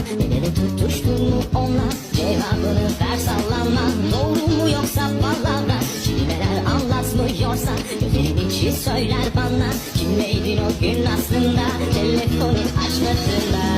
Nerede tutuştun mu onunla Cevabını ver sallanma Doğru mu yoksa palavra Kelimeler anlatmıyorsa Gözlerin içi söyler bana. Kimleydin o gün aslında? Telefonu açmadığında